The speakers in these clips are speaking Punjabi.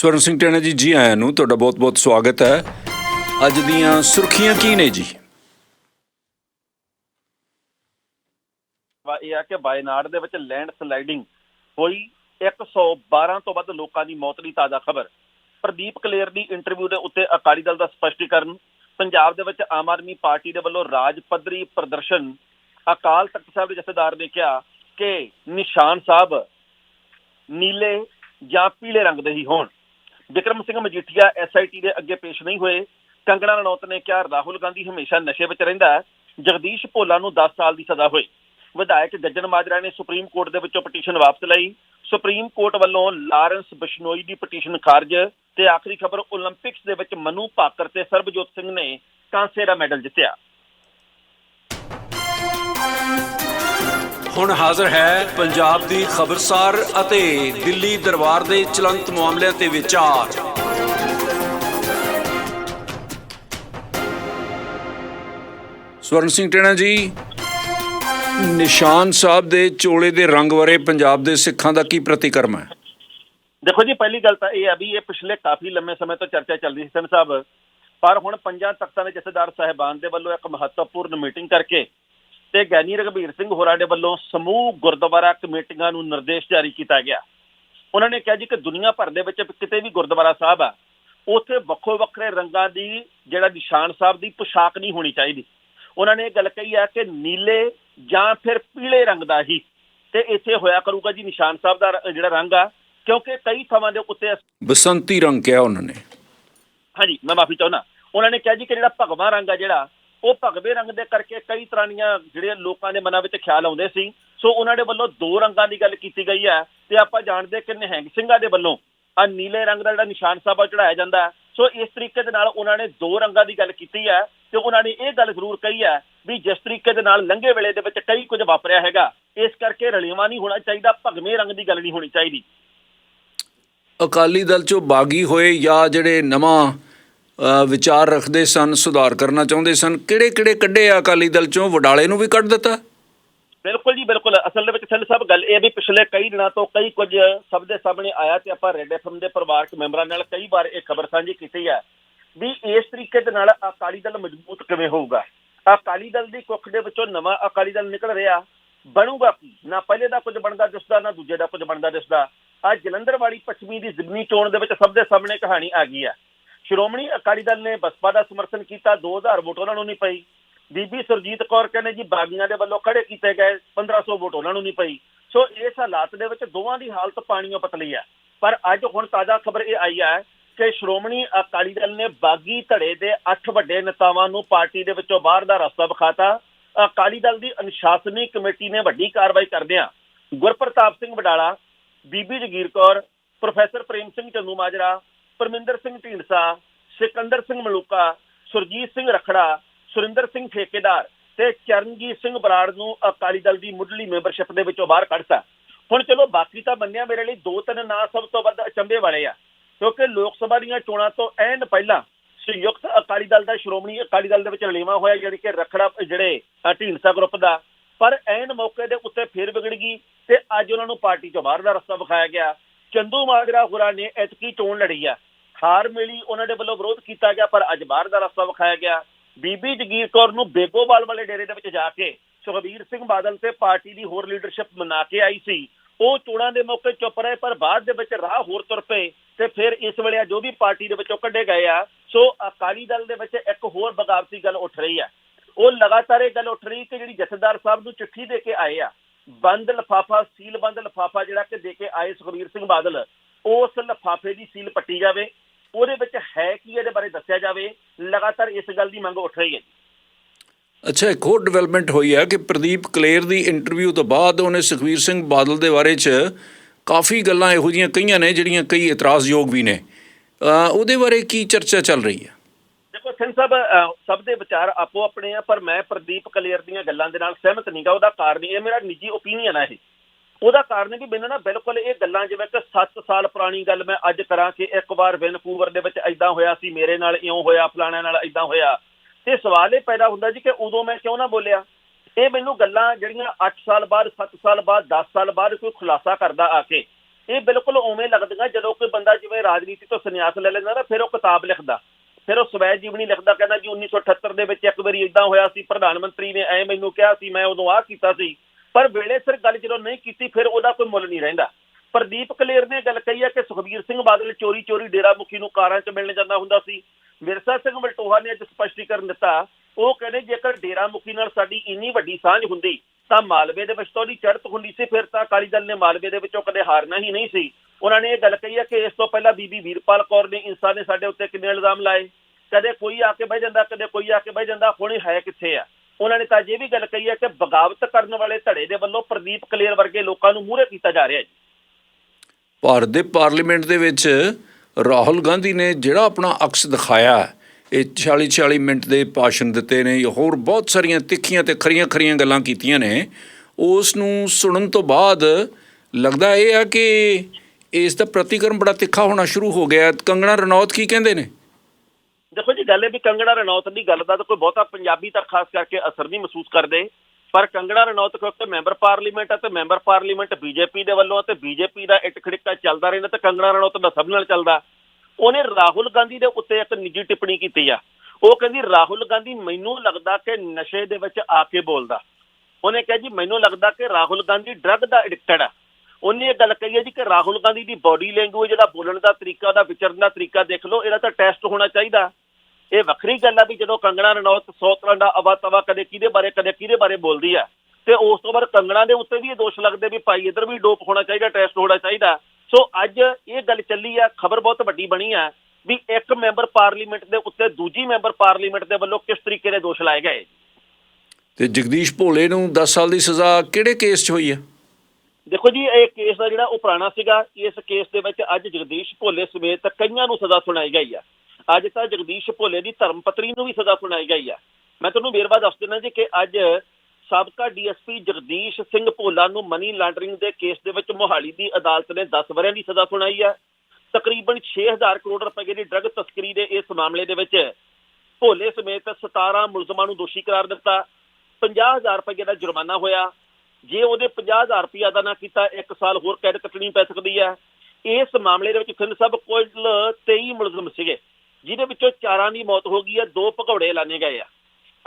ਸਵਰਨ ਸਿੰਘ ਟੈਣਾ ਜੀ ਜੀ ਆਇਆਂ ਨੂੰ ਤੁਹਾਡਾ ਬਹੁਤ-ਬਹੁਤ ਸਵਾਗਤ ਹੈ। ਅੱਜ ਦੀਆਂ ਸੁਰਖੀਆਂ ਕੀ ਨੇ ਜੀ? ਵਾ ਇਹ ਆ ਕਿ ਵਾਇਨਾਡ ਦੇ ਵਿੱਚ ਲੈਂਡ ਸਲਾਈਡਿੰਗ ਹੋਈ। 112 ਤੋਂ ਵੱਧ ਲੋਕਾਂ ਦੀ ਮੌਤ ਦੀ ਤਾਜ਼ਾ ਖਬਰ। ਪ੍ਰਦੀਪ ਕਲੇਰ ਦੀ ਇੰਟਰਵਿਊ ਦੇ ਉੱਤੇ ਅਕਾਲੀ ਦਲ ਦਾ ਸਪਸ਼ਟੀਕਰਨ। ਪੰਜਾਬ ਦੇ ਵਿੱਚ ਆਮ ਆਦਮੀ ਪਾਰਟੀ ਦੇ ਵੱਲੋਂ ਰਾਜ ਪੱਧਰੀ ਪ੍ਰਦਰਸ਼ਨ ਅਕਾਲ ਤਖਤ ਸਾਹਿਬ ਦੇ ਜਥੇਦਾਰ ਨੇ ਕਿਹਾ ਕਿ ਨਿਸ਼ਾਨ ਸਾਹਿਬ ਨੀਲੇ ਜਾਂ ਪੀਲੇ ਰੰਗ ਦੇ ਹੀ ਹੋਣ। ਵਿਕਰਮ ਸਿੰਘ ਮਜੀਠੀਆ ਐਸਆਈਟੀ ਦੇ ਅੱਗੇ ਪੇਸ਼ ਨਹੀਂ ਹੋਏ। ਕੰਗਣਾ ਰਣੌਤ ਨੇ ਕਿਹਾ, ਰਾਹੁਲ ਗਾਂਧੀ ਹਮੇਸ਼ਾ ਨਸ਼ੇ ਵਿੱਚ ਰਹਿੰਦਾ ਹੈ। ਜਗਦੀਸ਼ ਭੋਲਾ ਨੂੰ 10 ਸਾਲ ਦੀ ਸਜ਼ਾ ਹੋਈ। ਵਿਧਾਇਕ ਗੱਜਨ ਮਾਜਰਾ ਨੇ ਸੁਪਰੀਮ ਕੋਰਟ ਦੇ ਵਿੱਚੋਂ ਪਟੀਸ਼ਨ ਵਾਪਸ ਲਈ। ਸੁਪਰੀਮ ਕੋਰਟ ਵੱਲੋਂ ਲਾਰੈਂਸ ਬਿਸ਼ਨੋਈ ਦੀ ਪਟੀਸ਼ਨ ਖਾਰਜ ਤੇ ਆਖਰੀ ਖਬਰ 올림픽ਸ ਦੇ ਵਿੱਚ ਮਨੂ ਭਾਕਰ ਤੇ ਸਰਬਜੋਤ ਸਿੰਘ ਨੇ ਕਾਂਸੇ ਦਾ ਮੈਡਲ ਜਿੱਤਿਆ। ਹੁਣ ਹਾਜ਼ਰ ਹੈ ਪੰਜਾਬ ਦੀ ਖਬਰਸਾਰ ਅਤੇ ਦਿੱਲੀ ਦਰਬਾਰ ਦੇ ਚਲੰਤ ਮਾਮਲਿਆਂ ਤੇ ਵਿਚਾਰ। ਸਵਰਨ ਸਿੰਘ ਟੈਣਾ ਜੀ, ਨਿਸ਼ਾਨ ਸਾਹਿਬ ਦੇ ਚੋਲੇ ਦੇ ਰੰਗ ਬਾਰੇ ਪੰਜਾਬ ਦੇ ਸਿੱਖਾਂ ਦਾ ਕੀ ਪ੍ਰਤੀਕਰਮ ਹੈ? ਦੇਖੋ ਜੀ, ਪਹਿਲੀ ਗੱਲ ਤਾਂ ਇਹ ਹੈ ਵੀ ਇਹ ਪਿਛਲੇ ਕਾਫੀ ਲੰਮੇ ਸਮੇਂ ਤੋਂ ਚਰਚਾ ਚੱਲਦੀ ਸੀ ਸਨ ਸਾਹਿਬ। ਪਰ ਹੁਣ ਪੰਜਾਂ ਤਖਤਾਂ ਦੇ ਜਥੇਦਾਰ ਸਾਹਿਬਾਨ ਦੇ ਵੱਲੋਂ ਇੱਕ ਮਹੱਤਵਪੂਰਨ ਮੀਟਿੰਗ ਕਰਕੇ ਤੇ ਗਿਆਨੀ ਰਘਬੀਰ ਸਿੰਘ ਹੋਰਾਂ ਦੇ ਵੱਲੋਂ ਸਮੂਹ ਗੁਰਦੁਆਰਾ ਕਮੇਟੀਆਂ ਨੂੰ ਨਿਰਦੇਸ਼ ਜਾਰੀ ਕੀਤਾ ਗਿਆ। ਉਹਨਾਂ ਨੇ ਕਿਹਾ ਜੀ ਕਿ ਦੁਨੀਆ ਭਰ ਦੇ ਵਿੱਚ ਕਿਤੇ ਵੀ ਗੁਰਦੁਆਰਾ ਸਾਹਿਬ ਆ ਉੱਥੇ ਵੱਖੋ ਵੱਖਰੇ ਰੰਗਾਂ ਦੀ ਜਿਹੜਾ ਨਿਸ਼ਾਨ ਸਾਹਿਬ ਦੀ ਪੋਸ਼ਾਕ ਨਹੀਂ ਹੋਣੀ ਚਾਹੀਦੀ। ਉਹਨਾਂ ਨੇ ਇਹ ਗੱਲ ਕਹੀ ਆ ਕਿ ਨੀਲੇ ਜਾਂ ਫਿਰ ਪੀਲੇ ਰੰਗ ਦਾ ਹੀ ਤੇ ਇੱਥੇ ਹੋਇਆ ਕਰੂਗਾ ਜੀ ਨਿਸ਼ਾਨ ਸਾਹਿਬ ਦਾ ਜਿਹੜਾ ਰੰਗ ਆ ਕਿਉਂਕਿ ਕਈ ਥਾਵਾਂ ਦੇ ਉੱਤੇ ਬਸੰਤੀ ਰੰਗ ਕਿਹਾ ਉਹਨਾਂ ਨੇ। ਹਾਂਜੀ ਮੈਂ ਮਾਫੀ ਚਾਹੁੰਦਾ। ਉਹਨਾਂ ਨੇ ਕਿਹਾ ਜੀ ਕਿ ਜਿਹੜਾ ਭਗਵਾ ਰੰਗ ਆ ਜਿਹੜਾ ਉਹ ਭਗਵੇ ਰੰਗ ਦੇ ਕਰਕੇ ਕਈ ਤਰ੍ਹਾਂ ਦੀਆਂ ਜਿਹੜੇ ਲੋਕਾਂ ਦੇ ਮਨਾਂ ਵਿੱਚ ਖਿਆਲ ਆਉਂਦੇ ਸੀ। ਸੋ ਉਹਨਾਂ ਦੇ ਵੱਲੋਂ ਦੋ ਰੰਗਾਂ ਦੀ ਗੱਲ ਕੀਤੀ ਗਈ ਹੈ ਤੇ ਆਪਾਂ ਜਾਣਦੇ ਕਿ ਨਿਹੰਗ ਸਿੰਘਾਂ ਦੇ ਵੱਲੋਂ ਆ ਨੀਲੇ ਰੰਗ ਦਾ ਜਿਹੜਾ ਨਿਸ਼ਾਨ ਸਾਹਿਬ ਚੜਾਇਆ ਜਾਂਦਾ ਹੈ। ਸੋ ਇਸ ਤਰੀਕੇ ਦੇ ਨਾਲ ਉਹਨਾਂ ਨੇ ਦੋ ਰੰਗਾਂ ਦੀ ਗੱਲ ਕੀਤੀ ਹੈ ਤੇ ਉਹਨਾਂ ਨੇ ਇਹ ਗੱਲ ਜ਼ਰੂਰ ਕਹੀ ਹੈ ਵੀ ਜਿਸ ਤਰੀਕੇ ਦੇ ਨਾਲ ਲੰਘੇ ਵੇਲੇ ਦੇ ਵਿੱਚ ਕਈ ਕੁਝ ਵਾਪਰਿਆ ਹੈਗਾ। ਇਸ ਕਰਕੇ ਰਲੀਵਾ ਨਹੀਂ ਹੋਣਾ ਚਾਹੀਦਾ, ਭਗਵੇਂ ਰੰਗ ਦੀ ਗੱਲ ਨਹੀਂ ਹੋਣੀ ਚਾਹੀਦੀ। ਅਕਾਲੀ ਦਲ ਚੋਂ ਬਾਗੀ ਹੋਏ ਜਾਂ ਜਿਹੜੇ ਨਵਾਂ ਵਿਚਾਰ ਰੱਖਦੇ ਸਨ, ਸੁਧਾਰ ਕਰਨਾ ਚਾਹੁੰਦੇ ਸਨ। ਕਿਹੜੇ ਕਿਹੜੇ ਕੱਢੇ ਆ ਅਕਾਲੀ ਦਲ ਚੋਂ? ਵਡਾਲੇ ਨੂੰ ਵੀ ਕੱਢ ਦਿੱਤਾ। ਬਿਲਕੁਲ ਜੀ, ਬਿਲਕੁਲ। ਅਸਲ ਦੇ ਵਿੱਚ ਸਿੰਘ ਸਾਹਿਬ, ਗੱਲ ਇਹ ਵੀ ਪਿਛਲੇ ਕਈ ਦਿਨਾਂ ਤੋਂ ਕਈ ਕੁਝ ਸਭ ਦੇ ਸਾਹਮਣੇ ਆਇਆ ਤੇ ਆਪਾਂ ਰੈਡ ਐਫਐਮ ਦੇ ਪਰਿਵਾਰਕ ਮੈਂਬਰਾਂ ਨਾਲ ਕਈ ਵਾਰ ਇਹ ਖਬਰ ਸਾਂਝੀ ਕੀਤੀ ਹੈ ਵੀ ਇਸ ਤਰੀਕੇ ਦੇ ਨਾਲ ਅਕਾਲੀ ਦਲ ਮਜ਼ਬੂਤ ਕਿਵੇਂ ਹੋਊਗਾ? ਅਕਾਲੀ ਦਲ ਦੀ ਕੁੱਖ ਦੇ ਵਿੱਚੋਂ ਨਵਾਂ ਅਕਾਲੀ ਦਲ ਨਿਕਲ ਰਿਹਾ। ਬਣੂਗਾ ਕੀ? ਨਾ ਪਹਿਲੇ ਦਾ ਕੁਝ ਬਣਦਾ ਦਿਸਦਾ, ਨਾ ਦੂਜੇ ਦਾ ਕੁਝ ਬਣਦਾ ਦਿਸਦਾ। ਅੱਜ ਜਲੰਧਰ ਵਾਲੀ ਪੱਛਮੀ ਦੀ ਜ਼ਿਮਨੀ ਚੋਣ ਦੇ ਵਿੱਚ ਸਭ ਦੇ ਸਾਹਮਣੇ ਕਹਾਣੀ ਆ ਗਈ ਹੈ ਸ਼੍ਰੋਮਣੀ ਅਕਾਲੀ ਦਲ ਨੇ ਬਸਪਾ ਦਾ ਸਮਰਥਨ ਕੀਤਾ 2000 ਵੋਟ ਉਹਨਾਂ ਨੂੰ ਨਹੀਂ ਪਈ। ਬੀਬੀ ਸੁਰਜੀਤ ਕੌਰ ਕਹਿੰਦੇ ਜੀ ਬਾਗੀਆਂ ਦੇ ਵੱਲੋਂ ਖੜੇ ਕੀਤੇ ਗਏ 1500 ਵੋਟ ਉਹਨਾਂ ਨੂੰ ਨਹੀਂ ਪਈ। ਸੋ ਇਸ ਹਾਲਾਤ ਦੇ ਵਿੱਚ ਦੋਵਾਂ ਦੀ ਹਾਲਤ ਪਾਣੀੋਂ ਪਤਲੀ ਹੈ। ਪਰ ਅੱਜ ਹੁਣ ਤਾਜ਼ਾ ਖਬਰ ਇਹ ਆਈ ਹੈ ਕਿ ਸ਼੍ਰੋਮਣੀ ਅਕਾਲੀ ਦਲ ਨੇ ਬਾਗੀ ਧੜੇ ਦੇ 8 ਵੱਡੇ ਨੇਤਾਵਾਂ ਨੂੰ ਪਾਰਟੀ ਦੇ ਵਿੱਚੋਂ ਬਾਹਰ ਦਾ ਰਸਤਾ ਵਿਖਾਤਾ। ਅਕਾਲੀ ਦਲ ਦੀ ਅਨੁਸ਼ਾਸਨੀ ਕਮੇਟੀ ਨੇ ਵੱਡੀ ਕਾਰਵਾਈ ਕਰਦਿਆਂ ਗੁਰਪ੍ਰਤਾਪ ਸਿੰਘ ਵਡਾਲਾ, ਬੀਬੀ ਜਗੀਰ ਕੌਰ, ਪ੍ਰੋਫੈਸਰ ਪ੍ਰੇਮ ਸਿੰਘ ਚੰਦੂ ਮਾਜਰਾ ਪਰਮਿੰਦਰ ਸਿੰਘ ਢੀਂਡਸਾ, ਸਿਕੰਦਰ ਸਿੰਘ ਮਲੂਕਾ, ਸੁਰਜੀਤ ਸਿੰਘ ਰਖੜਾ, ਸੁਰਿੰਦਰ ਸਿੰਘ ਠੇਕੇਦਾਰ ਤੇ ਚਰਨਜੀਤ ਸਿੰਘ ਬਰਾੜ ਨੂੰ ਅਕਾਲੀ ਦਲ ਦੀ ਮੁੱਢਲੀ ਮੈਂਬਰਸ਼ਿਪ ਦੇ ਵਿੱਚੋਂ ਬਾਹਰ ਕੱਢਤਾ। ਹੁਣ ਚਲੋ ਬਾਕੀ ਤਾਂ ਬੰਨਿਆ ਮੇਰੇ ਲਈ ਦੋ ਤਿੰਨ ਨਾਂ ਸਭ ਤੋਂ ਵੱਧ ਅਚੰਭੇ ਵਾਲੇ ਆ, ਕਿਉਂਕਿ ਲੋਕ ਸਭਾ ਦੀਆਂ ਚੋਣਾਂ ਤੋਂ ਐਨ ਪਹਿਲਾਂ ਸੰਯੁਕਤ ਅਕਾਲੀ ਦਲ ਦਾ ਸ਼੍ਰੋਮਣੀ ਅਕਾਲੀ ਦਲ ਦੇ ਵਿੱਚ ਰਲੇਵਾਂ ਹੋਇਆ ਜਿਹੜੀ ਕਿ ਰਖੜਾ ਜਿਹੜੇ ਢੀਂਡਸਾ ਗਰੁੱਪ ਦਾ। ਪਰ ਐਨ ਮੌਕੇ ਦੇ ਉੱਤੇ ਫੇਰ ਵਿਗੜ ਗਈ ਤੇ ਅੱਜ ਉਹਨਾਂ ਨੂੰ ਪਾਰਟੀ ਚੋਂ ਬਾਹਰ ਦਾ ਰਸਤਾ ਵਿਖਾਇਆ ਗਿਆ। ਚੰਦੂ ਮਾਜਰਾ ਹੋਰਾਂ ਨੇ ਐਤਕੀ ਚੋਣ ਲੜੀ ਆ। ਹਾਰ ਮਿਲੀ, ਉਹਨਾਂ ਦੇ ਵੱਲੋਂ ਵਿਰੋਧ ਕੀਤਾ ਗਿਆ, ਪਰ ਅੱਜ ਬਾਹਰ ਦਾ ਰਸਤਾ ਵਿਖਾਇਆ ਗਿਆ। ਬੀਬੀ ਜਗੀਰ ਕੌਰ ਨੂੰ ਬੇਗੋਵਾਲ ਵਾਲੇ ਡੇਰੇ ਦੇ ਵਿੱਚ ਜਾ ਕੇ ਸੁਖਬੀਰ ਸਿੰਘ ਬਾਦਲ ਤੇ ਪਾਰਟੀ ਦੀ ਹੋਰ ਲੀਡਰਸ਼ਿਪ ਮਨਾ ਕੇ ਆਈ ਸੀ। ਉਹ ਚੋਣਾਂ ਦੇ ਮੌਕੇ ਚੁੱਪ ਰਹੇ, ਪਰ ਬਾਅਦ ਦੇ ਵਿੱਚ ਰਾਹ ਹੋਰ ਤੁਰ ਪਏ ਤੇ ਫਿਰ ਇਸ ਵੇਲੇ ਜੋ ਵੀ ਪਾਰਟੀ ਦੇ ਵਿੱਚੋਂ ਕੱਢੇ ਗਏ ਆ, ਸੋ ਅਕਾਲੀ ਦਲ ਦੇ ਵਿੱਚ ਇੱਕ ਹੋਰ ਬਗਾਵਤੀ ਗੱਲ ਉੱਠ ਰਹੀ ਹੈ ਉਹ ਲਗਾਤਾਰ ਇਹ ਗੱਲ ਉੱਠ ਰਹੀ ਕਿ ਜਿਹੜੀ ਜਥੇਦਾਰ ਸਾਹਿਬ ਨੂੰ ਚਿੱਠੀ ਦੇ ਕੇ ਆਏ ਆ, ਬੰਦ ਲਫਾਫਾ, ਸੀਲ ਬੰਦ ਲਫਾਫਾ ਜਿਹੜਾ ਕਿ ਦੇ ਕੇ ਆਏ ਸੁਖਬੀਰ ਸਿੰਘ ਬਾਦਲ, ਉਸ ਲਫਾਫੇ ਦੀ ਸੀਲ ਪੱਟੀ ਜਾਵੇ। ਉਹਦੇ ਵਿੱਚ ਹੈ ਕੀ ਇਹਦੇ ਬਾਰੇ ਦੱਸਿਆ ਜਾਵੇ? ਲਗਾਤਾਰ ਇਸ ਗੱਲ ਦੀ ਮੰਗ ਉੱਠ ਰਹੀ ਹੈ ਅੱਛਾ ਇੱਕ ਹੋਰ ਡਿਵੈਲਪਮੈਂਟ ਹੋਈ ਹੈ ਕਿ ਪ੍ਰਦੀਪ ਕਲੇਰ ਦੀ ਇੰਟਰਵਿਊ ਤੋਂ ਬਾਅਦ ਉਹਨੇ ਸੁਖਵੀਰ ਸਿੰਘ ਬਾਦਲ ਦੇ ਬਾਰੇ 'ਚ ਕਾਫੀ ਗੱਲਾਂ ਇਹੋ ਜਿਹੀਆਂ ਕਈਆਂ ਨੇ ਜਿਹੜੀਆਂ ਕਈ ਇਤਰਾਜ਼ਯੋਗ ਵੀ ਨੇ। ਉਹਦੇ ਬਾਰੇ ਕੀ ਚਰਚਾ ਚੱਲ ਰਹੀ ਹੈ? ਦੇਖੋ ਸਿੰਘ ਸਾਹਿਬ ਸਭ ਦੇ ਵਿਚਾਰ ਆਪੋ ਆਪਣੇ ਆ ਪਰ ਮੈਂ ਪ੍ਰਦੀਪ ਕਲੇਰ ਦੀਆਂ ਗੱਲਾਂ ਦੇ ਨਾਲ ਸਹਿਮਤ ਨਹੀਂਗਾ ਉਹਦਾ ਕਾਰਨ ਇਹ ਮੇਰਾ ਨਿੱਜੀ ਓਪੀਨੀਅਨ ਹੈ ਇਹ। ਉਹਦਾ ਕਾਰਨ ਵੀ ਮੈਨੂੰ ਨਾ ਬਿਲਕੁਲ ਇਹ ਗੱਲਾਂ ਜਿਵੇਂ ਕਿ 7 ਸਾਲ ਪੁਰਾਣੀ ਗੱਲ ਮੈਂ ਅੱਜ ਕਰਾਂ ਕਿ ਇੱਕ ਵਾਰ ਵੈਨਕੂਵਰ ਦੇ ਵਿੱਚ ਐਦਾਂ ਹੋਇਆ ਸੀ, ਮੇਰੇ ਨਾਲ ਇਉਂ ਹੋਇਆ, ਫਲਾਣਿਆਂ ਨਾਲ ਐਦਾਂ ਹੋਇਆ। ਤੇ ਸਵਾਲ ਇਹ ਪੈਦਾ ਹੁੰਦਾ ਜੀ ਕਿ ਉਦੋਂ ਮੈਂ ਕਿਉਂ ਨਾ ਬੋਲਿਆ? ਇਹ ਮੈਨੂੰ ਗੱਲਾਂ ਜਿਹੜੀਆਂ 8 ਸਾਲ ਬਾਅਦ 7 ਸਾਲ ਬਾਅਦ 10 ਸਾਲ ਬਾਅਦ ਕੋਈ ਖੁਲਾਸਾ ਕਰਦਾ ਆ ਕੇ, ਇਹ ਬਿਲਕੁਲ ਉਵੇਂ ਲੱਗਦੀਆਂ ਜਦੋਂ ਕੋਈ ਬੰਦਾ ਜਿਵੇਂ ਰਾਜਨੀਤੀ ਤੋਂ ਸੰਨਿਆਸ ਲੈ ਲੈਂਦਾ ਨਾ, ਫਿਰ ਉਹ ਕਿਤਾਬ ਲਿਖਦਾ। ਫਿਰ ਉਹ ਸਵੈ ਜੀਵਨੀ ਲਿਖਦਾ, ਕਹਿੰਦਾ ਜੀ 1978 ਦੇ ਵਿੱਚ ਇੱਕ ਵਾਰੀ ਇਦਾਂ ਹੋਇਆ ਸੀ, ਪ੍ਰਧਾਨ ਮੰਤਰੀ ਨੇ ਐ ਮੈਨੂੰ ਕਿਹਾ ਸੀ, ਮੈਂ ਉਦੋਂ ਆਹ ਕੀਤਾ ਸੀ। ਪਰ ਵੇਲੇ ਸਿਰ ਗੱਲ ਜਦੋਂ ਨਹੀਂ ਕੀਤੀ, ਫਿਰ ਉਹਦਾ ਕੋਈ ਮੁੱਲ ਨਹੀਂ ਰਹਿੰਦਾ। ਪ੍ਰਦੀਪ ਕਲੇਰ ਨੇ ਗੱਲ ਕਹੀ ਹੈ ਕਿ ਸੁਖਬੀਰ ਸਿੰਘ ਬਾਦਲ ਚੋਰੀ ਚੋਰੀ ਡੇਰਾ ਮੁਖੀ ਨੂੰ ਕਾਰਾਂ 'ਚ ਮਿਲਣ ਜਾਂਦਾ ਹੁੰਦਾ ਸੀ। ਵਿਰਸਾ ਸਿੰਘ ਮਲਟੋਹਾ ਨੇ ਅੱਜ ਸਪਸ਼ਟੀਕਰਨ ਦਿੱਤਾ। ਉਹ ਕਹਿੰਦੇ ਜੇਕਰ ਡੇਰਾ ਮੁਖੀ ਨਾਲ ਸਾਡੀ ਇੰਨੀ ਵੱਡੀ ਸਾਂਝ ਹੁੰਦੀ, ਤਾਂ ਮਾਲਵੇ ਦੇ ਵਿੱਚ ਤਾਂ ਉਹਦੀ ਚੜ੍ਹਤ ਹੁੰਦੀ ਸੀ, ਫਿਰ ਤਾਂ ਅਕਾਲੀ ਦਲ ਨੇ ਮਾਲਵੇ ਦੇ ਵਿੱਚੋਂ ਕਦੇ ਹਾਰਨਾ ਹੀ ਨਹੀਂ ਸੀ। ਉਹਨਾਂ ਨੇ ਇਹ ਗੱਲ ਕਹੀ ਹੈ ਕਿ ਇਸ ਤੋਂ ਪਹਿਲਾਂ ਬੀਬੀ ਵੀਰਪਾਲ ਕੌਰ ਨੇ ਇਨਸਾਨ ਨੇ ਸਾਡੇ ਉੱਤੇ ਕਿੰਨੇ ਇਲਜ਼ਾਮ ਲਾਏ। ਕਦੇ ਕੋਈ ਆ ਕੇ ਬਹਿ ਜਾਂਦਾ, ਕਦੇ ਕੋਈ ਆ ਕੇ ਬਹਿ ਜਾਂਦਾ, ਹੁਣ ਹੈ ਕਿੱਥੇ ਆ? ਉਹਨਾਂ ਨੇ ਤਾਂ ਇਹ ਵੀ ਗੱਲ ਕਹੀ ਹੈ ਕਿ ਬਗਾਵਤ ਕਰਨ ਵਾਲੇ ਧੜੇ ਦੇ ਵੱਲੋਂ ਪ੍ਰਦੀਪ ਕਲੇਰ ਵਰਗੇ ਲੋਕਾਂ ਨੂੰ ਮੂਹਰੇ ਕੀਤਾ ਜਾ ਰਿਹਾ ਜੀ। ਭਾਰਤ ਦੇ ਪਾਰਲੀਮੈਂਟ ਦੇ ਵਿੱਚ ਰਾਹੁਲ ਗਾਂਧੀ ਨੇ ਜਿਹੜਾ ਆਪਣਾ ਅਕਸ ਦਿਖਾਇਆ, ਇਹ 40 40 ਮਿੰਟ ਦੇ ਭਾਸ਼ਣ ਦਿੱਤੇ ਨੇ ਹੋਰ ਬਹੁਤ ਸਾਰੀਆਂ ਤਿੱਖੀਆਂ ਤੇ ਖਰੀਆਂ ਖਰੀਆਂ ਗੱਲਾਂ ਕੀਤੀਆਂ ਨੇ। ਉਸ ਨੂੰ ਸੁਣਨ ਤੋਂ ਬਾਅਦ ਲੱਗਦਾ ਇਹ ਆ ਕਿ ਇਸ ਦਾ ਪ੍ਰਤੀਕਰਮ ਬੜਾ ਤਿੱਖਾ ਹੋਣਾ ਸ਼ੁਰੂ ਹੋ ਗਿਆ। ਕੰਗਣਾ ਰਣੌਤ ਕੀ ਕਹਿੰਦੇ ਨੇ? ਦੇਖੋ ਗੱਲ ਹੈ ਵੀ ਕੰਗਣਾ ਰਣੌਤ ਦੀ ਗੱਲ ਦਾ ਤਾਂ ਕੋਈ ਬਹੁਤਾ ਪੰਜਾਬੀ ਤਾਂ ਖਾਸ ਕਰਕੇ ਅਸਰ ਨਹੀਂ ਮਹਿਸੂਸ ਕਰਦੇ। ਪਰ ਕੰਗਣਾ ਰਣੌਤ ਕਿਉਂਕਿ ਮੈਂਬਰ ਪਾਰਲੀਮੈਂਟ ਹੈ ਤੇ ਮੈਂਬਰ ਪਾਰਲੀਮੈਂਟ ਬੀਜੇਪੀ ਦੇ ਵੱਲੋਂ ਤੇ ਬੀਜੇਪੀ ਦਾ ਇੱਟ ਖੜਿੱਕਾ ਚੱਲਦਾ ਰਹਿੰਦਾ ਤੇ ਕੰਗਣਾ ਰਣੌਤ ਦਾ ਸਭ ਨਾਲ ਚੱਲਦਾ। ਉਹਨੇ ਰਾਹੁਲ ਗਾਂਧੀ ਦੇ ਉੱਤੇ ਇੱਕ ਨਿੱਜੀ ਟਿੱਪਣੀ ਕੀਤੀ ਆ। ਉਹ ਕਹਿੰਦੀ, ਰਾਹੁਲ ਗਾਂਧੀ ਮੈਨੂੰ ਲੱਗਦਾ ਕਿ ਨਸ਼ੇ ਦੇ ਵਿੱਚ ਆ ਕੇ ਬੋਲਦਾ। ਉਹਨੇ ਕਿਹਾ ਜੀ, ਮੈਨੂੰ ਲੱਗਦਾ ਕਿ ਰਾਹੁਲ ਗਾਂਧੀ ਡਰੱਗ ਦਾ ਐਡਿਕਟਡ ਆ। ਉਹਨੇ ਇਹ ਗੱਲ ਕਹੀ ਹੈ ਜੀ ਕਿ ਰਾਹੁਲ ਗਾਂਧੀ ਦੀ ਬਾਡੀ ਲੈਂਗੁਏਜ ਜਿਹੜਾ ਬੋਲਣ ਦਾ ਤਰੀਕਾ, ਉਹਦਾ ਵਿਚਰਨ ਦਾ ਤਰੀਕਾ ਦੇਖ ਲਓ, ਇਹਦਾ ਤਾਂ ਟੈਸਟ ਹੋਣਾ ਚਾਹੀਦਾ। ਇਹ ਵੱਖਰੀ ਗੱਲ ਆ ਵੀ ਜਦੋਂ ਕੰਗਣਾ ਰਣੌਤ 100 ਤਰ੍ਹਾਂ ਦਾ ਅਵਾ ਤਵਾ ਕਦੇ ਕਿਹਦੇ ਬਾਰੇ ਕਦੇ ਕਿਹਦੇ ਬਾਰੇ ਬੋਲਦੀ ਆ ਤੇ ਉਸ ਤੋਂ ਬਾਅਦ ਕੰਗਣਾ ਦੇ ਉੱਤੇ ਵੀ ਇਹ ਦੋਸ਼ ਲੱਗਦੇ ਵੀ ਭਾਈ ਇੱਧਰ ਵੀ ਡੋਪ ਹੋਣਾ ਚਾਹੀਦਾ ਟੈਸਟ ਹੋਣਾ ਚਾਹੀਦਾ। ਸੋ ਅੱਜ ਇਹ ਗੱਲ ਚੱਲੀ ਆ ਖਬਰ ਬਹੁਤ ਵੱਡੀ ਬਣੀ ਆ ਵੀ ਇੱਕ ਮੈਂਬਰ ਪਾਰਲੀਮੈਂਟ ਦੇ ਉੱਤੇ ਦੂਜੀ ਮੈਂਬਰ ਪਾਰਲੀਮੈਂਟ ਦੇ ਵੱਲੋਂ ਕਿਸ ਤਰੀਕੇ ਦੇ ਦੋਸ਼ ਲਾਏ ਗਏ? ਤੇ ਜਗਦੀਸ਼ ਭੋਲੇ ਨੂੰ 10 ਸਾਲ ਦੀ ਸਜ਼ਾ ਕਿਹੜੇ ਕੇਸ 'ਚ ਹੋਈ ਹੈ ਦੇਖੋ ਜੀ ਇਹ ਕੇਸ ਦਾ ਜਿਹੜਾ ਉਹ ਪੁਰਾਣਾ ਸੀਗਾ ਇਸ ਕੇਸ ਦੇ ਵਿੱਚ ਅੱਜ ਜਗਦੀਸ਼ ਭੋਲੇ ਸਮੇਤ ਕਈਆਂ ਨੂੰ ਸਜ਼ਾ ਸੁਣਾਈ ਗਈ ਆ। ਅੱਜ ਤਾਂ ਜਗਦੀਸ਼ ਭੋਲੇ ਦੀ ਧਰਮ ਪਤਨੀ ਨੂੰ ਵੀ ਸਜ਼ਾ ਸੁਣਾਈ ਗਈ ਆ। ਮੈਂ ਤੁਹਾਨੂੰ ਵੇਰਵਾ ਦੱਸ ਦਿੰਦਾ ਜੀ ਕਿ ਅੱਜ ਸਾਬਕਾ ਡੀਐਸਪੀ ਜਗਦੀਸ਼ ਸਿੰਘ ਭੋਲਾ ਨੂੰ ਮਨੀ ਲਾਂਡਰਿੰਗ ਦੇ ਕੇਸ ਦੇ ਵਿੱਚ ਮੋਹਾਲੀ ਦੀ ਅਦਾਲਤ ਨੇ 10 ਵਰਿਆਂ ਦੀ ਸਜ਼ਾ ਸੁਣਾਈ ਹੈ ਤਕਰੀਬਨ 6000 ਕਰੋੜ ਰੁਪਏ ਦੀ ਡਰੱਗ ਤਸਕਰੀ ਦੇ ਇਸ ਮਾਮਲੇ ਦੇ ਵਿੱਚ ਭੋਲੇ ਸਮੇਤ 17 ਮੁਲਜ਼ਮਾਂ ਨੂੰ ਦੋਸ਼ੀ ਕਰਾਰ ਦਿੱਤਾ। 50000 ਰੁਪਏ ਦਾ ਜੁਰਮਾਨਾ ਹੋਇਆ। ਜੇ ਉਹਦੇ 50000 ਰੁਪਏ ਅਦਾ ਨਾ ਕੀਤਾ 1 ਸਾਲ ਹੋਰ ਕੈਦ ਕੱਟਣੀ ਪੈ ਸਕਦੀ ਹੈ ਇਸ ਮਾਮਲੇ ਦੇ ਵਿੱਚ ਫਿਲਮ ਸਭ ਕੁੱਲ 23 ਮੁਲਜ਼ਮ ਸੀਗੇ। ਜਿਹਦੇ ਵਿੱਚੋਂ ਚਾਰਾਂ ਦੀ ਮੌਤ ਹੋ ਗਈ ਹੈ ਦੋ ਭਗੌੜੇ ਐਲਾਨੇ ਗਏ ਆ।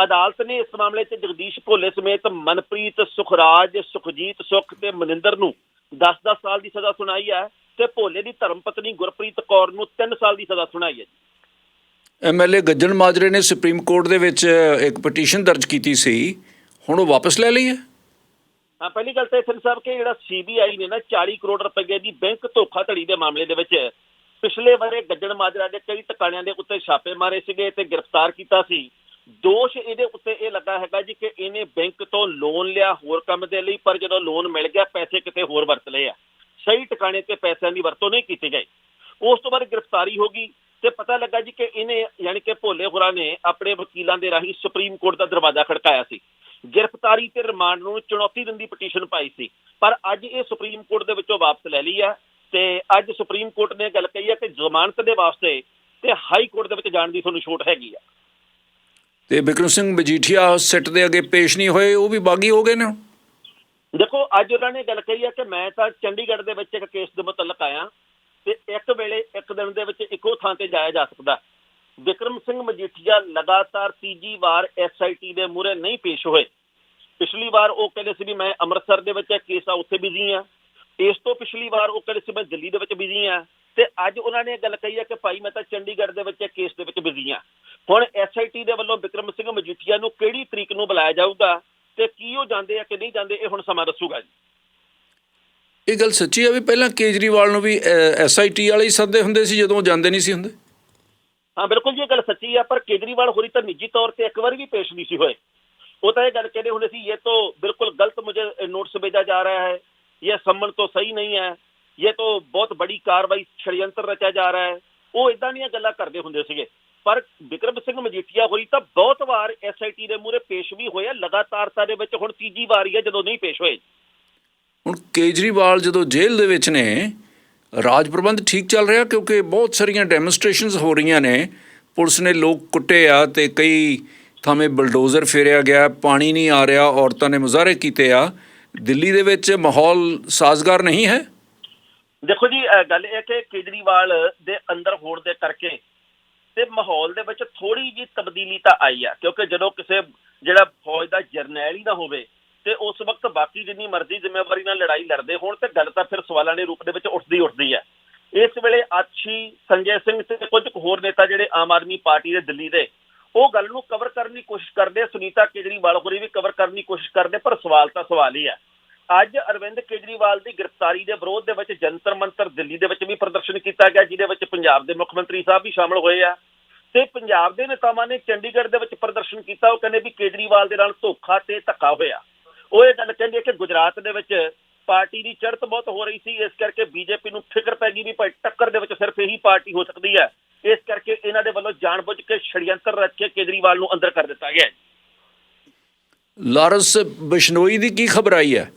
ਅਦਾਲਤ ਨੇ ਇਸ ਮਾਮਲੇ 'ਚ ਜਗਦੀਸ਼ ਭੋਲੇ ਸਮੇਤ ਮਨਪ੍ਰੀਤ ਸੁਖਰਾਜ ਸੁਖਜੀਤ ਸੁਖ ਤੇ ਮਨਿੰਦਰ ਨੂੰ 10-10 ਸਾਲ ਦੀ ਸਜ਼ਾ ਸੁਣਾਈ ਹੈ ਤੇ ਭੋਲੇ ਦੀ ਧਰਮ ਪਤਨੀ ਗੁਰਪ੍ਰੀਤ ਕੌਰ ਨੂੰ 3 ਸਾਲ ਦੀ ਸਜ਼ਾ ਸੁਣਾਈ ਹੈ ਜੀ। ਐਮਐਲਏ ਗੱਜਣ ਮਾਜਰੇ ਨੇ ਸੁਪਰੀਮ ਕੋਰਟ ਦੇ ਵਿੱਚ ਇੱਕ ਪਟੀਸ਼ਨ ਦਰਜ ਕੀਤੀ ਸੀ। ਹੁਣ ਉਹ ਵਾਪਸ ਲੈ ਲਈ ਹੈ? ਹਾਂ ਪਹਿਲੀ ਗੱਲ ਤਾਂ ਇਹ ਸਾਹਿਬ ਕਿ ਜਿਹੜਾ ਸੀਬੀਆਈ ਨੇ ਨਾ 40 ਕਰੋੜ ਰੁਪਏ ਦੀ ਬੈਂਕ ਧੋਖਾਧੜੀ ਦੇ ਮਾਮਲੇ ਦੇ ਵਿੱਚ ਪਿਛਲੇ ਵਰੇ ਗੱਜਣ ਮਾਜਰਾ ਦੇ ਕਈ ਟਿਕਾਣਿਆਂ ਦੇ ਉੱਤੇ ਛਾਪੇ ਮਾਰੇ ਸੀਗੇ ਤੇ ਗ੍ਰਿਫਤਾਰ ਕੀਤਾ ਸੀ। ਦੋਸ਼ ਇਹਦੇ ਉੱਤੇ ਇਹ ਲੱਗਾ ਹੈਗਾ ਜੀ ਕਿ ਇਹਨੇ ਬੈਂਕ ਤੋਂ ਲੋਨ ਲਿਆ ਹੋਰ ਕੰਮ ਦੇ ਲਈ, ਪਰ ਜਦੋਂ ਲੋਨ ਮਿਲ ਗਿਆ, ਪੈਸੇ ਕਿਤੇ ਹੋਰ ਵਰਤ ਲਏ ਆ। ਸਹੀ ਟਿਕਾਣੇ ਤੇ ਪੈਸਿਆਂ ਦੀ ਵਰਤੋਂ ਨਹੀਂ ਕੀਤੀ ਗਈ। ਉਸ ਤੋਂ ਬਾਅਦ ਗ੍ਰਿਫਤਾਰੀ ਹੋ ਗਈ ਤੇ ਪਤਾ ਲੱਗਾ ਜੀ ਕਿ ਇਹਨੇ ਯਾਨੀ ਕਿ ਭੋਲੇ ਹੋਰਾਂ ਨੇ ਆਪਣੇ ਵਕੀਲਾਂ ਦੇ ਰਾਹੀਂ ਸੁਪਰੀਮ ਕੋਰਟ ਦਾ ਦਰਵਾਜ਼ਾ ਖੜਕਾਇਆ ਸੀ। ਗ੍ਰਿਫਤਾਰੀ ਤੇ ਰਿਮਾਂਡ ਨੂੰ ਚੁਣੌਤੀ ਦਿੰਦੀ ਪਟੀਸ਼ਨ ਪਾਈ ਸੀ। ਪਰ ਅੱਜ ਇਹ ਸੁਪਰੀਮ ਕੋਰਟ ਦੇ ਵਿੱਚੋਂ ਵਾਪਸ ਲੈ ਲਈ ਆ। ਤੇ ਅੱਜ ਸੁਪਰੀਮ ਕੋਰਟ ਨੇ ਗੱਲ ਕਹੀ ਹੈ ਕਿ ਜ਼ਮਾਨਤ ਦੇ ਵਾਸਤੇ ਤੇ ਹਾਈ ਕੋਰਟ ਦੇ ਵਿੱਚ ਜਾਣ ਦੀ ਤੁਹਾਨੂੰ ਛੋਟ ਹੈਗੀ ਆ। ਤੇ ਬਿਕਰਮ ਸਿੰਘ ਮਜੀਠੀਆ ਸਿੱਟ ਦੇ ਅੱਗੇ ਪੇਸ਼ ਨਹੀਂ ਹੋਏ ਉਹ ਵੀ ਬਾਗੀ ਹੋ ਗਏ ਨੇ। ਦੇਖੋ ਅੱਜ ਉਹਨਾਂ ਨੇ ਗੱਲ ਕਹੀ ਹੈ ਕਿ ਮੈਂ ਤਾਂ ਚੰਡੀਗੜ੍ਹ ਦੇ ਵਿੱਚ ਇੱਕ ਕੇਸ ਦੇ ਮੁਤਲਕ ਆਇਆ ਤੇ ਇੱਕ ਵੇਲੇ ਇੱਕ ਦਿਨ ਦੇ ਵਿੱਚ ਇੱਕੋ ਥਾਂ ਤੇ ਜਾਇਆ ਜਾ ਸਕਦਾ। ਵਿਕਰਮ ਸਿੰਘ ਮਜੀਠੀਆ ਲਗਾਤਾਰ ਤੀਜੀ ਵਾਰ ਐਸਆਈਟੀ ਦੇ ਮੂਹਰੇ ਨਹੀਂ ਪੇਸ਼ ਹੋਏ। ਪਿਛਲੀ ਵਾਰ ਉਹ ਕਹਿੰਦੇ ਸੀ ਵੀ ਮੈਂ ਅੰਮ੍ਰਿਤਸਰ ਦੇ ਵਿੱਚ ਇੱਕ ਕੇਸ ਆ ਉੱਥੇ ਬਿਜ਼ੀ ਆ। ਇਸ ਤੋਂ ਪਿਛਲੀ ਵਾਰ ਉਹ ਕਹਿੰਦੇ ਸੀ ਮੈਂ ਦਿੱਲੀ ਦੇ ਵਿੱਚ ਬਿਜ਼ੀ ਆ ਤੇ ਅੱਜ ਉਹਨਾਂ ਨੇ ਗੱਲ ਕਹੀ ਹੈ ਕਿ ਭਾਈ ਮੈਂ ਤਾਂ ਚੰਡੀਗੜ੍ਹ ਦੇ ਵਿੱਚ ਕੇਸ ਦੇ ਵਿੱਚ ਬਿਜ਼ੀ ਆ। ਹੁਣ ਐਸਆਈਟੀ ਦੇ ਵੱਲੋਂ ਵਿਕਰਮ ਸਿੰਘ ਮਜੀਠੀਆ ਨੂੰ ਕਿਹੜੀ ਤਰੀਕ ਨੂੰ ਬੁਲਾਇਆ ਜਾਊਗਾ ਤੇ ਕੀ ਉਹ ਜਾਂਦੇ ਆ ਕਿ ਨਹੀਂ ਜਾਂਦੇ ਇਹ ਹੁਣ ਸਮਾਂ ਦੱਸੂਗਾ ਜੀ। ਇਹ ਗੱਲ ਸੱਚੀ ਆ ਵੀ ਪਹਿਲਾਂ ਕੇਜਰੀਵਾਲ ਨੂੰ ਵੀ ਐਸਆਈਟੀ ਵਾਲੇ ਹੀ ਸੱਦੇ ਹੁੰਦੇ ਸੀ ਜਦੋਂ ਜਾਂਦੇ ਨਹੀਂ ਸੀ ਹੁੰਦੇ? ਹਾਂ ਬਿਲਕੁਲ ਜੀ ਇਹ ਗੱਲ ਸੱਚੀ ਆ ਪਰ ਕੇਜਰੀਵਾਲ ਹੋਰੀ ਤਾਂ ਨਿੱਜੀ ਤੌਰ ਤੇ ਇੱਕ ਵਾਰ ਵੀ ਪੇਸ਼ ਨਹੀਂ ਸੀ ਹੋਏ। ਉਹ ਤਾਂ ਇਹ ਗੱਲ ਕਹਿੰਦੇ ਹੁੰਦੇ ਸੀ ਇਹ ਤਾਂ ਬਿਲਕੁਲ ਗਲਤ ਮੁਝੇ ਨੋਟਸ ਭੇਜਾ ਜਾ ਰਿਹਾ ਹੈ। ये सम्मन तो सही नहीं है ये तो ਬਹੁਤ ਬੜੀ ਕਾਰਵਾਈ ਛੜਯੰਤਰ ਰਚਿਆ ਜਾ ਰਿਹਾ ਹੈ ਉਹ ਇਦਾਂ ਦੀਆਂ ਗੱਲਾਂ ਕਰਦੇ ਹੁੰਦੇ ਸੀਗੇ ਪਰ ਵਿਕਰਮ ਸਿੰਘ ਮਜੀਠੀਆ ਹੋਰੀ ਤਾਂ ਬਹੁਤ ਵਾਰ ਐਸਆਈਟੀ ਦੇ ਮੂਹਰੇ ਪੇਸ਼ ਵੀ ਹੋਇਆ ਲਗਾਤਾਰਤਾ ਦੇ ਵਿੱਚ ਹੁਣ ਤੀਜੀ ਵਾਰੀ ਹੈ ਜਦੋਂ ਨਹੀਂ ਪੇਸ਼ ਹੋਏ ਹੁਣ ਕੇਜਰੀਵਾਲ ਜਦੋਂ ਜੇਲ੍ਹ ਦੇ ਵਿੱਚ ਨੇ ਰਾਜ ਪ੍ਰਬੰਧ ਠੀਕ ਚੱਲ ਰਿਹਾ ਕਿਉਂਕਿ ਬਹੁਤ ਸਾਰੀਆਂ ਡੈਮੋਨਸਟ੍ਰੇਸ਼ਨਸ ਹੋ ਰਹੀਆਂ ਨੇ ਪੁਲਿਸ ਨੇ ਲੋਕ ਕੁੱਟੇ ਆ ਤੇ ਕਈ ਥਾਵੇਂ ਬਲਡੋਜ਼ਰ ਫੇਰਿਆ ਗਿਆ ਪਾਣੀ ਨਹੀਂ ਆ ਰਿਹਾ ਔਰਤਾਂ ਨੇ ਮੁਜ਼ਾਹਰੇ ਕੀਤੇ ਆ ਦਿੱਲੀ ਦੇ ਵਿੱਚ ਮਾਹੌਲ ਸਾਜ਼ਗਾਰ ਨਹੀਂ ਹੈ? ਦੇਖੋ ਜੀ ਗੱਲ ਇਹ ਕਿ ਕੇਜਰੀਵਾਲ ਦੇ ਅੰਦਰ ਹੋਣ ਦੇ ਕਰਕੇ ਤੇ ਮਾਹੌਲ ਦੇ ਵਿੱਚ ਥੋੜੀ ਜੀ ਤਬਦੀਲੀ ਤਾਂ ਆਈ ਆ, ਕਿਉਂਕਿ ਜਦੋਂ ਕਿਸੇ ਜਿਹੜਾ ਫੌਜ ਦਾ ਜਰਨੈਲ ਹੀ ਨਾ ਹੋਵੇ ਤੇ ਉਸ ਵਕਤ ਬਾਕੀ ਜਿੰਨੀ ਮਰਜ਼ੀ ਜ਼ਿੰਮੇਵਾਰੀ ਨਾਲ ਲੜਾਈ ਲੜਦੇ ਹੋਣ ਤੇ ਗੱਲ ਤਾਂ ਫਿਰ ਸਵਾਲਾਂ ਦੇ ਰੂਪ ਦੇ ਵਿੱਚ ਉੱਠਦੀ ਉੱਠਦੀ ਹੈ ਇਸ ਵੇਲੇ ਆਛੀ ਸੰਜੇ ਸਿੰਘ ਤੇ ਕੁਝ ਹੋਰ ਨੇਤਾ ਜਿਹੜੇ ਆਮ ਆਦਮੀ ਪਾਰਟੀ ਦੇ ਦਿੱਲੀ ਦੇ ਉਹ ਗੱਲ ਨੂੰ ਕਵਰ ਕਰਨ ਦੀ ਕੋਸ਼ਿਸ਼ ਕਰਦੇ ਸੁਨੀਤਾ ਕੇਜਰੀਵਾਲ ਹੋਰੀ ਵੀ ਕਵਰ ਕਰਨ ਦੀ ਕੋਸ਼ਿਸ਼ ਕਰਦੇ ਪਰ ਸਵਾਲ ਤਾਂ ਸਵਾਲ ਹੀ ਹੈ ਅੱਜ ਅਰਵਿੰਦ ਕੇਜਰੀਵਾਲ ਦੀ ਗ੍ਰਿਫਤਾਰੀ ਦੇ ਵਿਰੋਧ ਦੇ ਵਿੱਚ ਜੰਤਰ ਮੰਤਰ ਦਿੱਲੀ ਦੇ ਵਿੱਚ ਵੀ ਪ੍ਰਦਰਸ਼ਨ ਕੀਤਾ ਗਿਆ, ਜਿਹਦੇ ਵਿੱਚ ਪੰਜਾਬ ਦੇ ਮੁੱਖ ਮੰਤਰੀ ਸਾਹਿਬ ਵੀ ਸ਼ਾਮਲ ਹੋਏ ਆ। ਤੇ ਪੰਜਾਬ ਦੇ ਨੇਤਾਵਾਂ ਨੇ ਚੰਡੀਗੜ੍ਹ ਦੇ ਵਿੱਚ ਪ੍ਰਦਰਸ਼ਨ ਕੀਤਾ, ਉਹ ਕਹਿੰਦੇ ਵੀ ਕੇਜਰੀਵਾਲ ਦੇ ਨਾਲ ਧੋਖਾ ਤੇ ਧੱਕਾ ਹੋਇਆ। ਉਹ ਇਹ ਗੱਲ ਕਹਿੰਦੇ ਕਿ ਗੁਜਰਾਤ ਦੇ ਵਿੱਚ ਪਾਰਟੀ ਦੀ ਚੜ੍ਹਤ ਬਹੁਤ ਹੋ ਰਹੀ ਸੀ, ਇਸ ਕਰਕੇ ਬੀਜੇਪੀ ਨੂੰ ਫਿਕਰ ਪੈ ਗਈ ਵੀ ਭਾਈ ਟੱਕਰ ਦੇ ਵਿੱਚ ਸਿਰਫ ਇਹੀ ਪਾਰਟੀ ਹੋ ਸਕਦੀ ਹੈ। ਇਸ ਕਰਕੇ ਇਹਨਾਂ ਦੇ ਵੱਲੋਂ ਜਾਣਬੁੱਝ ਕੇ ਛੜਯੰਤਰ ਰਚ ਕੇ ਕੇਜਰੀਵਾਲ ਨੂੰ ਅੰਦਰ ਕਰ ਦਿੱਤਾ ਗਿਆ ਲਾਰੈਂਸ ਬਿਸ਼ਨੋਈ ਦੀ ਕੀ ਖਬਰ ਆਈ ਹੈ?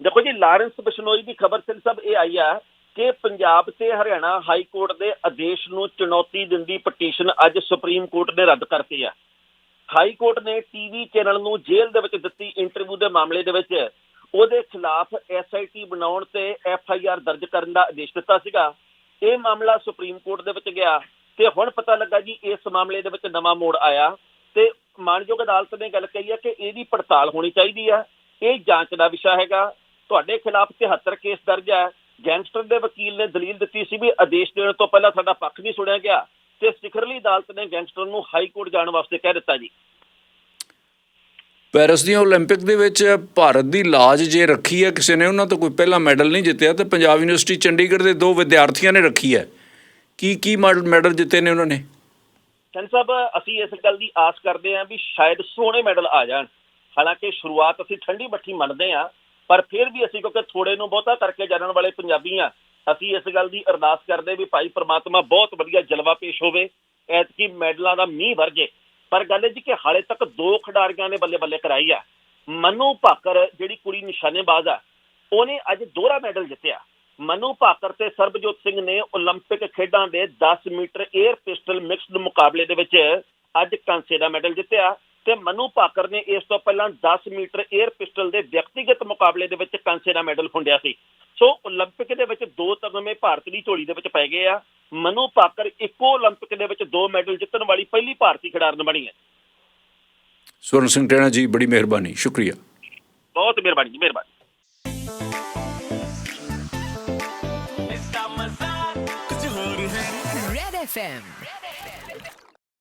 ਦੇਖੋ ਜੀ ਲਾਰੈਂਸ ਬਿਸ਼ਨੋਈ ਦੀ ਖਬਰ ਸਿਰ ਸਭ ਇਹ ਆਈ ਆ ਕਿ ਪੰਜਾਬ ਤੇ ਹਰਿਆਣਾ ਹਾਈ ਕੋਰਟ ਦੇ ਆਦੇਸ਼ ਨੂੰ ਚੁਣੌਤੀ ਦਿੰਦੀ ਪਟੀਸ਼ਨ ਅੱਜ ਸੁਪਰੀਮ ਕੋਰਟ ਨੇ ਰੱਦ ਕਰਤੀ ਆ ਹਾਈ ਕੋਰਟ ਨੇ ਟੀਵੀ ਚੈਨਲ ਨੂੰ ਜੇਲ੍ਹ ਦੇ ਵਿੱਚ ਦਿੱਤੀ ਇੰਟਰਵਿਊ ਦੇ ਮਾਮਲੇ ਦੇ ਵਿੱਚ ਉਹਦੇ ਖਿਲਾਫ ਐਸਆਈਟੀ ਬਣਾਉਣ ਤੇ ਐਫਆਈਆਰ ਦਰਜ ਕਰਨ ਦਾ ਆਦੇਸ਼ ਦਿੱਤਾ ਸੀਗਾ। ਇਹ ਮਾਮਲਾ ਸੁਪਰੀਮ ਕੋਰਟ ਦੇ ਵਿੱਚ ਗਿਆ ਤੇ ਹੁਣ ਪਤਾ ਲੱਗਾ ਜੀ ਇਸ ਮਾਮਲੇ ਦੇ ਵਿੱਚ ਨਵਾਂ ਮੋੜ ਆਇਆ ਤੇ ਮਾਨਯੋਗ ਅਦਾਲਤ ਨੇ ਗੱਲ ਕਹੀ ਹੈ ਕਿ ਇਹਦੀ ਪੜਤਾਲ ਹੋਣੀ ਚਾਹੀਦੀ ਹੈ। ਇਹ ਜਾਂਚ ਦਾ ਵਿਸ਼ਾ ਹੈਗਾ। ਤੁਹਾਡੇ ਖਿਲਾਫ 73 ਕੇਸ ਦਰਜ ਹੈ। ਗੈਂਗਸਟਰ ਦੇ ਵਕੀਲ ਨੇ ਦਲੀਲ ਦਿੱਤੀ ਸੀ ਵੀ ਆਦੇਸ਼ ਦੇਣ ਤੋਂ ਪਹਿਲਾਂ ਸਾਡਾ ਪੱਖ ਨਹੀਂ ਸੁਣਿਆ ਗਿਆ ਤੇ ਸਿਖਰਲੀ ਅਦਾਲਤ ਨੇ ਗੈਂਗਸਟਰ ਨੂੰ ਹਾਈ ਕੋਰਟ ਜਾਣ ਵਾਸਤੇ ਕਹਿ ਦਿੱਤਾ ਜੀ। ਪੈਰਿਸ ਦੀਆਂ 올림픽 ਦੇ ਵਿੱਚ ਭਾਰਤ ਦੀ ਲਾਜ ਜੇ ਰੱਖੀ ਹੈ ਕਿਸੇ ਨੇ ਉਹਨਾਂ ਤੋਂ ਕੋਈ ਪਹਿਲਾ ਮੈਡਲ ਨਹੀਂ ਜਿੱਤਿਆ ਤੇ ਪੰਜਾਬ ਯੂਨੀਵਰਸਿਟੀ ਚੰਡੀਗੜ੍ਹ ਦੇ ਦੋ ਵਿਦਿਆਰਥੀਆਂ ਨੇ ਰੱਖੀ ਹੈ ਕੀ ਕੀ ਮੈਡਲ ਮੈਡਲ ਜਿੱਤੇ ਨੇ ਉਹਨਾਂ ਨੇ ਸੈਨ ਸਾਹਿਬ ਅਸੀਂ ਇਸ ਗੱਲ ਦੀ ਆਸ ਕਰਦੇ ਹਾਂ ਵੀ ਸ਼ਾਇਦ ਸੋਹਣੇ ਮੈਡਲ ਆ ਜਾਣ ਹਾਲਾਂਕਿ ਸ਼ੁਰੂਆਤ ਅਸੀਂ ਠੰਡੀ ਬੱਠੀ ਮੰਨਦੇ ਹਾਂ ਪਰ ਫਿਰ ਵੀ ਅਸੀਂ ਕਿਉਂਕਿ ਥੋੜੇ ਨੂੰ ਬਹੁਤਾ ਕਰਕੇ ਜਾਣਨ ਵਾਲੇ ਪੰਜਾਬੀ ਹਾਂ ਅਸੀਂ ਇਸ ਗੱਲ ਦੀ ਅਰਦਾਸ ਕਰਦੇ ਵੀ ਭਾਈ ਪ੍ਰਮਾਤਮਾ ਬਹੁਤ ਵਧੀਆ ਜਲਵਾ ਪੇਸ਼ ਹੋਵੇ ਐਤਕੀ ਮੈਡਲਾਂ ਦਾ ਮੀਂਹ ਵਰਜੇ ਪਰ ਗੱਲ ਇਹ ਜੀ ਕਿ ਹਾਲੇ ਤੱਕ ਦੋ ਖਿਡਾਰੀਆਂ ਨੇ ਬੱਲੇ ਬੱਲੇ ਕਰਾਈ ਆ। ਮਨੂ ਭਾਕਰ, ਜਿਹੜੀ ਕੁੜੀ ਨਿਸ਼ਾਨੇਬਾਜ਼ ਆ, ਉਹਨੇ ਅੱਜ ਦੋਹਰਾ ਮੈਡਲ ਜਿੱਤਿਆ। ਮਨੂ ਭਾਕਰ ਤੇ ਸਰਬਜੋਤ ਸਿੰਘ ਨੇ 올림픽 ਖੇਡਾਂ ਦੇ 10 ਮੀਟਰ 에ਅਰ ਪਿਸਟਲ ਮਿਕਸਡ ਮੁਕਾਬਲੇ ਦੇ ਵਿੱਚ ਅੱਜ ਕਾਂਸੇ ਦਾ ਮੈਡਲ ਜਿੱਤਿਆ ਤੇ ਮਨੂ ਭਾਕਰ ਨੇ ਇਸ ਤੋਂ ਪਹਿਲਾਂ 10 ਮੀਟਰ 에ਅਰ ਪਿਸਟਲ ਦੇ ਵਿਅਕਤੀਗਤ ਮੁਕਾਬਲੇ ਦੇ ਵਿੱਚ ਕਾਂਸੇ ਦਾ ਮੈਡਲ ਫੁੰਡਿਆ ਸੀ। ਸੋ 올림픽 ਦੇ ਵਿੱਚ ਦੋ ਤਗਮੇ ਭਾਰਤ ਦੀ ਝੋਲੀ ਦੇ ਵਿੱਚ ਪੈ ਗਏ ਆ ਮਨੂ ਭਾਕਰ ਇੱਕੋ 올림픽 ਦੇ ਵਿੱਚ ਦੋ ਮੈਡਲ ਜਿੱਤਣ ਵਾਲੀ ਪਹਿਲੀ ਭਾਰਤੀ ਖਿਡਾਰਨ ਬਣੀ ਹੈ ਸਵਰਨ ਸਿੰਘ ਟੈਣਾ ਜੀ ਬੜੀ ਮਿਹਰਬਾਨੀ ਸ਼ੁਕਰੀਆ ਬਹੁਤ ਮਿਹਰਬਾਨੀ ਜੀ ਮਿਹਰਬਾਨੀ Red FM.